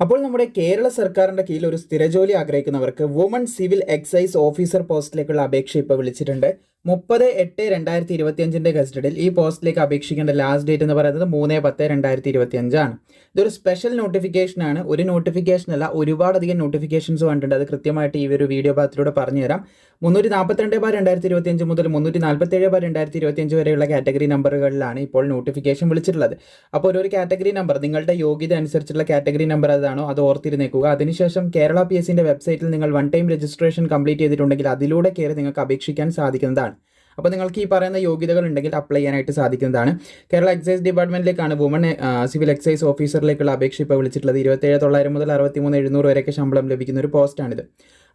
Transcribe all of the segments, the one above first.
അപ്പോൾ നമ്മുടെ കേരള സർക്കാരിന്റെ കീഴിൽ ഒരു സ്ഥിരജോലി ആഗ്രഹിക്കുന്നവർക്ക് വുമൺ സിവിൽ എക്സൈസ് ഓഫീസർ പോസ്റ്റിലേക്കുള്ള അപേക്ഷ ഇപ്പോൾ വിളിച്ചിട്ടുണ്ട്. മുപ്പത് എട്ട് രണ്ടായിരത്തി ഇരുപത്തിയഞ്ചിന്റെ ഗസ്റ്റഡിൽ ഈ പോസ്റ്റിലേക്ക് അപേക്ഷിക്കേണ്ട ലാസ്റ്റ് ഡേറ്റ് എന്ന് പറയുന്നത് മൂന്ന് പത്ത് രണ്ടായിരത്തി ഇരുപത്തി അഞ്ചാണ് ഇതൊരു സ്പെഷ്യൽ നോട്ടിഫിക്കേഷനാണ് ഒരു നോട്ടിഫിക്കേഷൻ അല്ല ഒരുപാടധികം നോട്ടിഫിക്കേഷൻസ് കണ്ടിട്ടുണ്ട് അത് കൃത്യമായിട്ട് ഈ ഒരു വീഡിയോ ഭാഗത്തിലൂടെ പറഞ്ഞുതരാം. മുന്നൂറ്റി നാൽപ്പത്തിരണ്ട് ബാർ രണ്ടായിരത്തി ഇരുപത്തിയഞ്ച് മുതൽ മുന്നൂറ്റി നാൽപ്പത്തേഴ് ബാർ രണ്ടായിരത്തി ഇരുപത്തിയഞ്ച് വരെയുള്ള കാറ്റഗറി നമ്പറുകളിലാണ് ഇപ്പോൾ നോട്ടിഫിക്കേഷൻ വിളിച്ചിട്ടുള്ളത്. അപ്പോൾ ഒരു കാറ്റഗറി നമ്പർ നിങ്ങളുടെ യോഗ്യത അനുസരിച്ചുള്ള കാറ്റഗറി നമ്പർ അതാണോ അത് ഓർത്തിരുന്നേക്കുക. അതിനുശേഷം കേരള പി എസ് സിന്റെ വെബ്സൈറ്റിൽ നിങ്ങൾ വൺ ടൈം രജിസ്ട്രേഷൻ കംപ്ലീറ്റ് ചെയ്തിട്ടുണ്ടെങ്കിൽ അതിലൂടെ കയറി നിങ്ങൾക്ക് അപേക്ഷിക്കാൻ സാധിക്കുന്നതാണ്. അപ്പോൾ നിങ്ങൾക്ക് ഈ പറയുന്ന യോഗ്യതകൾ ഉണ്ടെങ്കിൽ അപ്ലൈ ചെയ്യാനായിട്ട് സാധിക്കുന്നതാണ്. കേരള എക്സൈസ് ഡിപ്പാർട്ട്മെന്റിലേക്കാണ് വുമൺ സിവിൽ എക്സൈസ് ഓഫീസറിലേക്കുള്ള അപേക്ഷ ഇപ്പോൾ വിളിച്ചിട്ടുള്ളത്. ഇരുപത്തേഴ് തൊള്ളായിരം മുതൽ അറുപത്തി മൂന്ന് എഴുന്നൂറ് വരെയൊക്കെ ശമ്പളം ലഭിക്കുന്ന ഒരു പോസ്റ്റാണിത്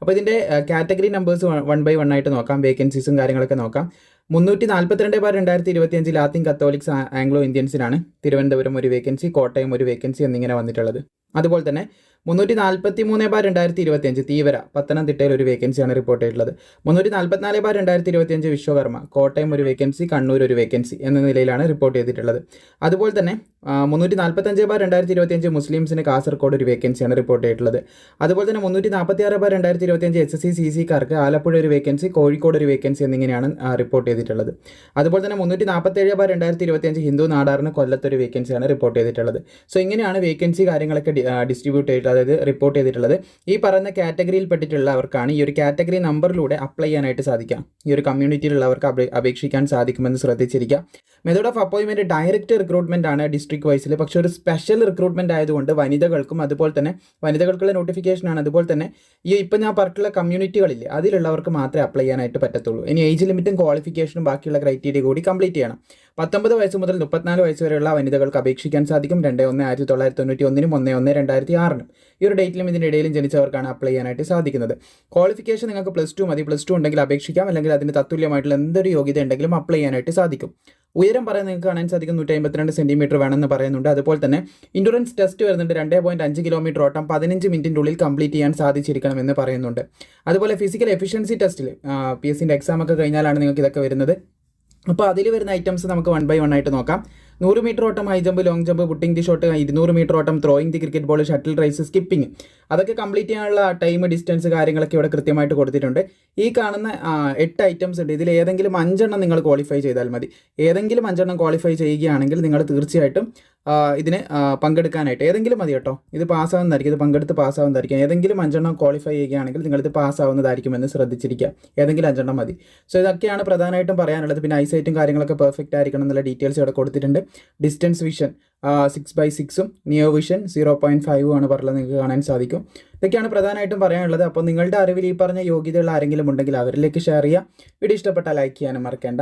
അപ്പോൾ ഇതിന്റെ category numbers one by one ആയിട്ട് നോക്കാം. വേക്കൻസീസും കാര്യങ്ങളൊക്കെ നോക്കാം. മുന്നൂറ്റി നാൽപ്പത്തിരണ്ട് പേർ രണ്ടായിരത്തി ഇരുപത്തിയഞ്ച് ലാത്തിൻ കത്തോലിക്സ് ആംഗ്ലോ ഇന്ത്യൻസിനാണ് തിരുവനന്തപുരം ഒരു വേക്കൻസി കോട്ടയം ഒരു വേക്കൻസി എന്നിങ്ങനെ വന്നിട്ടുള്ളത്. അതുപോലെ തന്നെ മുന്നൂറ്റി നാൽപ്പത്തി മൂന്ന് ബാർ രണ്ടായിരത്തി ഇരുപത്തിയഞ്ച് തീവര പത്തനംതിട്ടയിൽ ഒരു വേക്കൻസിയാണ് റിപ്പോർട്ട് ചെയ്തിട്ടുള്ളത്. മുന്നൂറ്റി നാൽപ്പത്തിനാല് ബാർ രണ്ടായിരത്തി ഇരുപത്തിയഞ്ച് വിശ്വകർമ്മ കോട്ടയം ഒരു വേക്കൻസി കണ്ണൂർ ഒരു വേക്കൻസി എന്ന നിലയിലാണ് റിപ്പോർട്ട് ചെയ്തിട്ടുള്ളത്. അതുപോലെ തന്നെ മുന്നൂറ്റി നാൽപ്പത്തഞ്ച് ബാർ രണ്ടായിരത്തി ഇരുപത്തിയഞ്ച് മുസ്ലിംസിന് കാസർഗോഡ് ഒരു വേക്കൻസിയാണ് റിപ്പോർട്ട് ചെയ്തിട്ടുള്ളത് അതുപോലെ തന്നെ മുന്നൂറ്റി നാൽപ്പത്തി ആറ് ബാർ രണ്ടായിരത്തി ഇരുപത്തിയഞ്ച് എസ് എസ് സി സി സിക്കാർക്ക് ആലപ്പുഴ ഒരു വേക്കൻസി കോഴിക്കോട് ഒരു വേക്കൻസി എന്നിങ്ങനെയാണ് റിപ്പോർട്ട് ചെയ്തിട്ടുള്ളത്. അതുപോലെ തന്നെ മുന്നൂറ്റി നാൽപ്പത്തേഴ് ബാർ രണ്ടായിരത്തി ഇരുപത്തിയഞ്ച് ഹിന്ദു നാടാറിന് കൊല്ലത്തൊരു വേക്കൻസിയാണ് റിപ്പോർട്ട് ചെയ്തിട്ടുള്ളത്. സോ ഇങ്ങനെയാണ് വേക്കൻസി കാര്യങ്ങളൊക്കെ ഡിസ്ട്രിബ്യൂട്ട് ചെയ്തിട്ട് അതായത് റിപ്പോർട്ട് ചെയ്തിട്ടുള്ളത്. ഈ പറയുന്ന കാറ്റഗറിയിൽ പെട്ടിട്ടുള്ളവർക്കാണ് ഈ ഒരു കാറ്റഗറി നമ്പറിലൂടെ അപ്ലൈ ചെയ്യാനായിട്ട് സാധിക്കാം. ഈ ഒരു കമ്മ്യൂണിറ്റിയിലുള്ളവർക്ക് അപേക്ഷിക്കാൻ സാധിക്കുമെന്ന് ശ്രദ്ധിച്ചിരിക്കുക മെത്തേഡ് ഓഫ് അപ്പോയിൻമെന്റ് ഡയറക്റ്റ് റിക്രൂട്ട്മെന്റ് ആണ്. ഡിസ്ട്രിക്ട് വൈസിൽ പക്ഷേ ഒരു സ്പെഷ്യൽ റിക്രൂട്ട്മെന്റ് ആയതുകൊണ്ട് വനിതകൾക്കും അതുപോലെ തന്നെ വനിതകൾക്കുള്ള നോട്ടിഫിക്കേഷൻ ആണ്. അതുപോലെ തന്നെ ഈ ഇപ്പം ഞാൻ പറഞ്ഞിട്ടുള്ള കമ്മ്യൂണിറ്റികളില്ലേ അതിലുള്ളവർക്ക് മാത്രമേ അപ്ലൈ ചെയ്യാനായിട്ട് പറ്റത്തുള്ളൂ. ഇനി ഏജ് ലിമിറ്റും ക്വാളിഫിക്കേഷനും ബാക്കിയുള്ള ക്രൈറ്റീരിയ കൂടി കംപ്ലീറ്റ് ചെയ്യണം. പത്തൊമ്പത് വയസ്സ് മുതൽ മുപ്പത്തിനാല് വയസ്സ് വരെയുള്ള വനിതകൾക്ക് അപേക്ഷിക്കാൻ സാധിക്കും. രണ്ട് ഒന്ന് ആയിരത്തി തൊള്ളായിരത്തി തൊണ്ണൂറ്റി ഒന്നിനും ഒന്ന് ഒന്ന് രണ്ടായിരത്തി ആറിനും. ഈ ഒരു ഡേറ്റിലും ഇതിന്റെ ഇടയിലും ജനിച്ചവർക്കാണ് അപ്ലൈ ചെയ്യാനായിട്ട് സാധിക്കുന്നത്. ക്വാളിഫിക്കേഷൻ നിങ്ങൾക്ക് പ്ലസ് ടു മതി. പ്ലസ് ടു ഉണ്ടെങ്കിൽ അപേക്ഷിക്കാം. അല്ലെങ്കിൽ അതിന് തത്തുല്യമായിട്ടുള്ള എന്തൊരു യോഗ്യത ഉണ്ടെങ്കിലും അപ്ലൈ ചെയ്യാനായിട്ട് സാധിക്കും. ഉയരം പറയാൻ നിങ്ങൾക്ക് കാണാൻ സാധിക്കും നൂറ്റി അമ്പത്തിരണ്ട് സെന്റിമീറ്റർ വേണമെന്ന് പറയുന്നുണ്ട്. അതുപോലെ തന്നെ ഇൻഡുറൻസ് ടെസ്റ്റ് വരുന്നുണ്ട്. രണ്ട് പോയിന്റ് അഞ്ച് കിലോമീറ്റർ ഓട്ടം പതിനഞ്ച് മിനിറ്റിന്റെ ഉള്ളിൽ കംപ്ലീറ്റ് ചെയ്യാൻ സാധിച്ചിരിക്കണമെന്ന് പറയുന്നുണ്ട്. അതുപോലെ ഫിസിക്കൽ എഫിഷ്യൻസി ടെസ്റ്റിൽ പി എസ് സിന്റെ എക്സാം ഒക്കെ കഴിഞ്ഞാലാണ് നിങ്ങൾക്ക് ഇതൊക്കെ വരുന്നത്. അപ്പോൾ അതിൽ വരുന്ന ഐറ്റംസ് നമുക്ക് വൺ ബൈ വൺ ആയിട്ട് നോക്കാം. നൂറ് മീറ്റർ ഓട്ടം high jump long jump putting the shot ഇരുന്നൂറ് മീറ്റർ ഓട്ടം throwing the cricket ball shuttle race skipping അതൊക്കെ കംപ്ലീറ്റ് ചെയ്യാനുള്ള ടൈം ഡിസ്റ്റൻസ് കാര്യങ്ങളൊക്കെ ഇവിടെ കൃത്യമായിട്ട് കൊടുത്തിട്ടുണ്ട്. ഈ കാണുന്ന എട്ട് ഐറ്റംസ് ഉണ്ട്. ഇതിൽ ഏതെങ്കിലും അഞ്ചെണ്ണം നിങ്ങൾ ക്വാളിഫൈ ചെയ്താൽ മതി. ഏതെങ്കിലും അഞ്ചെണ്ണം ക്വാളിഫൈ ചെയ്യുകയാണെങ്കിൽ നിങ്ങൾ തീർച്ചയായിട്ടും ഇതിന് പങ്കെടുക്കാനായിട്ട്. ഏതെങ്കിലും മതി കേട്ടോ. ഇത് പാസ്സാവുന്നതായിരിക്കും. ഇത് പങ്കെടുത്ത് പാസ്സാവുന്നതായിരിക്കും. ഏതെങ്കിലും അഞ്ചെണ്ണം ക്വാളിഫൈ ചെയ്യുകയാണെങ്കിൽ നിങ്ങളിത് പാസ്സാവുന്നതായിരിക്കുമെന്ന് ശ്രദ്ധിച്ചിരിക്കുക. ഏതെങ്കിലും അഞ്ചെണ്ണം മതി. സോ ഇതൊക്കെയാണ് പ്രധാനമായിട്ടും പറയാനുള്ളത്. പിന്നെ ഐസൈറ്റും കാര്യങ്ങളൊക്കെ പെർഫെക്റ്റ് ആയിരിക്കണം എന്നുള്ള ഡീറ്റെയിൽസ് ഇവിടെ കൊടുത്തിട്ടുണ്ട്. ഡിസ്റ്റൻസ് വിഷൻ സിക്സ് ബൈ സിക്സും നിയോ വിഷൻ സീറോ പോയിന്റ് ഫൈവും ആണ് പറഞ്ഞത് നിങ്ങൾക്ക് കാണാൻ സാധിക്കും. ഇതൊക്കെയാണ് പ്രധാനമായിട്ടും പറയാനുള്ളത്. അപ്പോൾ നിങ്ങളുടെ അറിവിൽ ഈ പറഞ്ഞ യോഗ്യതയുള്ള ആരെങ്കിലും ഉണ്ടെങ്കിൽ അവരിലേക്ക് ഷെയർ ചെയ്യുക. വീഡിയോ ഇഷ്ടപ്പെട്ടാൽ ലൈക്ക് ചെയ്യാനും മറക്കേണ്ട.